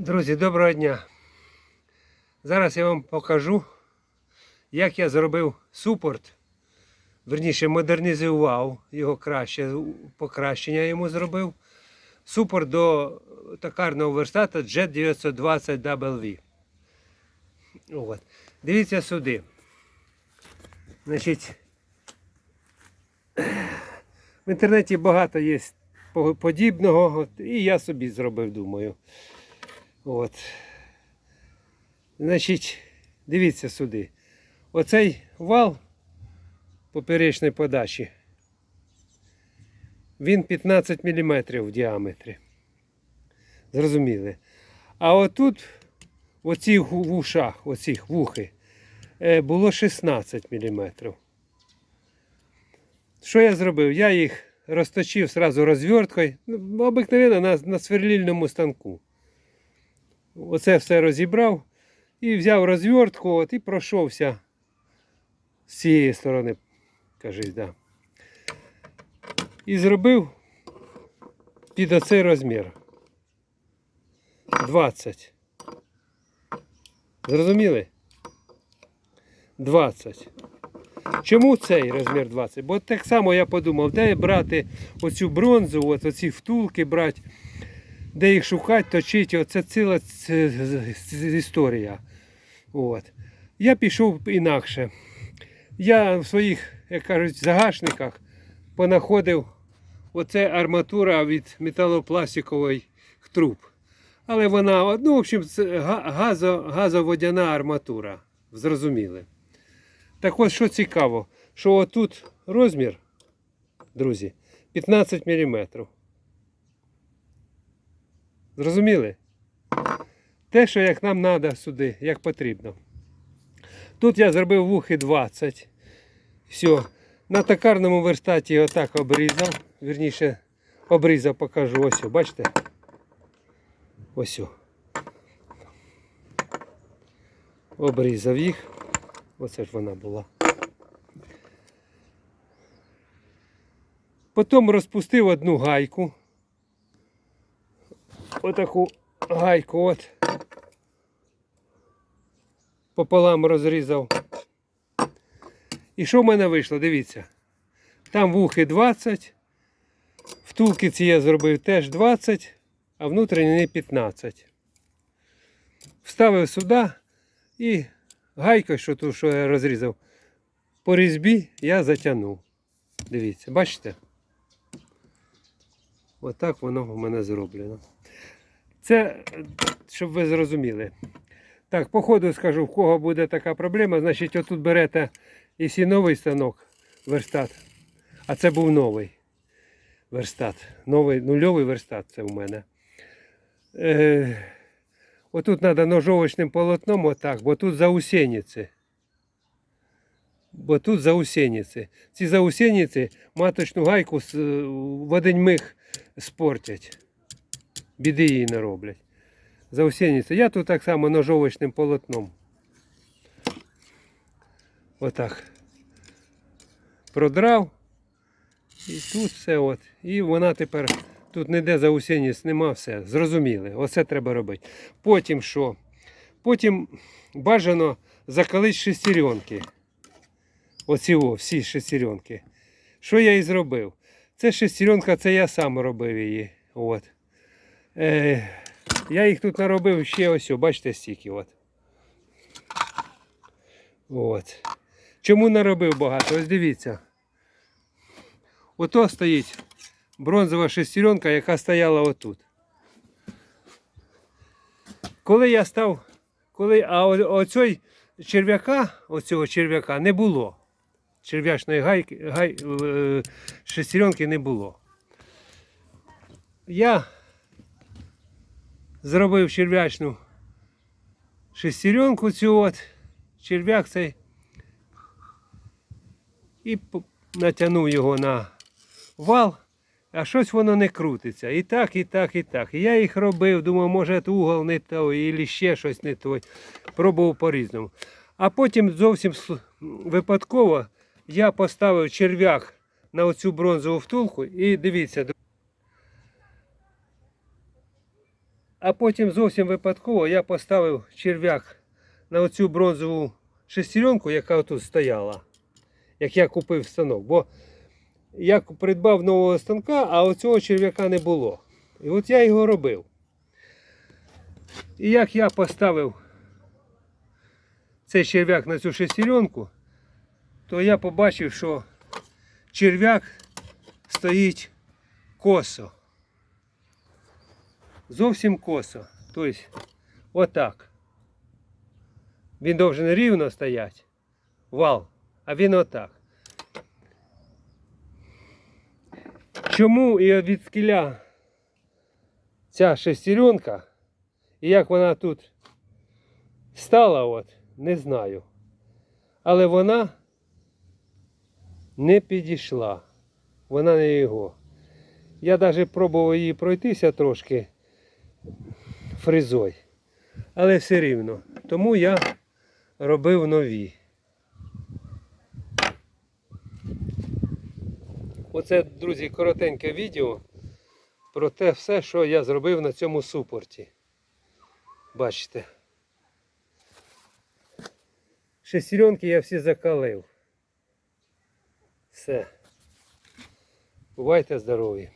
Друзі, доброго дня. Зараз я вам покажу, як я зробив супорт. Верніше, модернізував його краще, покращення йому зробив. Супорт до токарного верстата Jet 920 WV. От. Дивіться сюди. Значить, в інтернеті багато є подібного, і я собі зробив, думаю. От. Значить, дивіться сюди. Оцей вал поперечної подачі. Він 15 мм в діаметрі. Зрозуміли. А отут, в оцих вушах, оцих вухи, е, було 16 мм. Що я зробив? Я їх розточив сразу розверткою, ну, обикновенно на, на сверлільному станку. Оце все розібрав і взяв розвертку от, і пройшовся з цієї сторони, кажись, да. І зробив під оцей розмір. 20. Зрозуміли? 20. Чому цей розмір 20? Бо так само я подумав, де брати оцю бронзу, от оці втулки брати, де їх шукати, точити, оце ціла історія. От. Я пішов інакше. Я в своїх, як кажуть, загашниках понаходив оце арматура від металопластикових труб. Але вона, ну, в общем, газо, газоводяна арматура. Зрозуміли. Так ось що цікаво, що отут розмір, друзі, 15 мм. Зрозуміли? Те, що як нам треба сюди, як потрібно. Тут я зробив вухи 20. Все. На токарному верстаті отак обрізав. Вірніше, обрізав, покажу. Ось, бачите? Ось. Обрізав їх. Оце ж вона була. Потім розпустив одну гайку. Отаку гайку от. Пополам розрізав. І що в мене вийшло? Дивіться. Там вухи 20. Втулки ці я зробив теж 20, а внутрішні 15. Вставив сюди і гайкою, що ту, що я розрізав, по різьбі я затягнув. Дивіться, бачите? Отак воно в мене зроблено. Це, щоб ви зрозуміли. Так, по ходу скажу, в кого буде така проблема, значить, отут берете якщо новий станок, верстат, а це був новий верстат. Новий нульовий верстат це в мене. Е, отут треба ножовочним полотном, отак, бо тут заусениці. Бо тут заусениці. Ці заусениці маточну гайку в один миг спортять. Біди її не роблять. Заусениці. Я тут так само ножовочним полотном. Отак. Продрав. І тут все от. І вона тепер тут ніде заусеність нема, все. Зрозуміли. Оце треба робити. Потім що? Потім бажано закалити шестеренки. Оці о, всі шестеренки. Що я і зробив? Це шестеренка, це я сам робив її. От. Е, я їх тут наробив ще ось, бачите, стільки. От. От. Чому наробив багато? Ось дивіться. Ото стоїть бронзова шестеренка, яка стояла отут. Коли я став, коли, а оцей черв'яка, оцього черв'яка не було. Черв'ячної гайки, гай, е, шестеренки не було. Я зробив черв'ячну шестеренку цю от, черв'як цей і натягнув його на вал, а щось воно не крутиться. І так, і так, і так. І я їх робив, думав, може угол не той, або ще щось не той. Пробував по-різному. А потім зовсім випадково я поставив черв'як на оцю бронзову втулку і дивіться. А потім зовсім випадково я поставив черв'як на оцю бронзову шестеренку, яка тут стояла, як я купив станок. Бо я придбав нового станка, а оцього черв'яка не було. І от я його робив. І як я поставив цей черв'як на цю шестеренку, то я побачив, що черв'як стоїть косо. Зовсім косо. Тобто, отак. Він должен рівно стояти. Вал. А він отак. Чому і від скеля ця шестеренка, і як вона тут стала, от, не знаю. Але вона не підійшла. Вона не його. Я навіть пробував її пройтися трошки фрезой. Але все рівно. Тому я робив нові. Оце, друзі, коротеньке відео про те все, що я зробив на цьому супорті. Бачите. Шестеренки я всі закалив. Все. Бувайте здорові.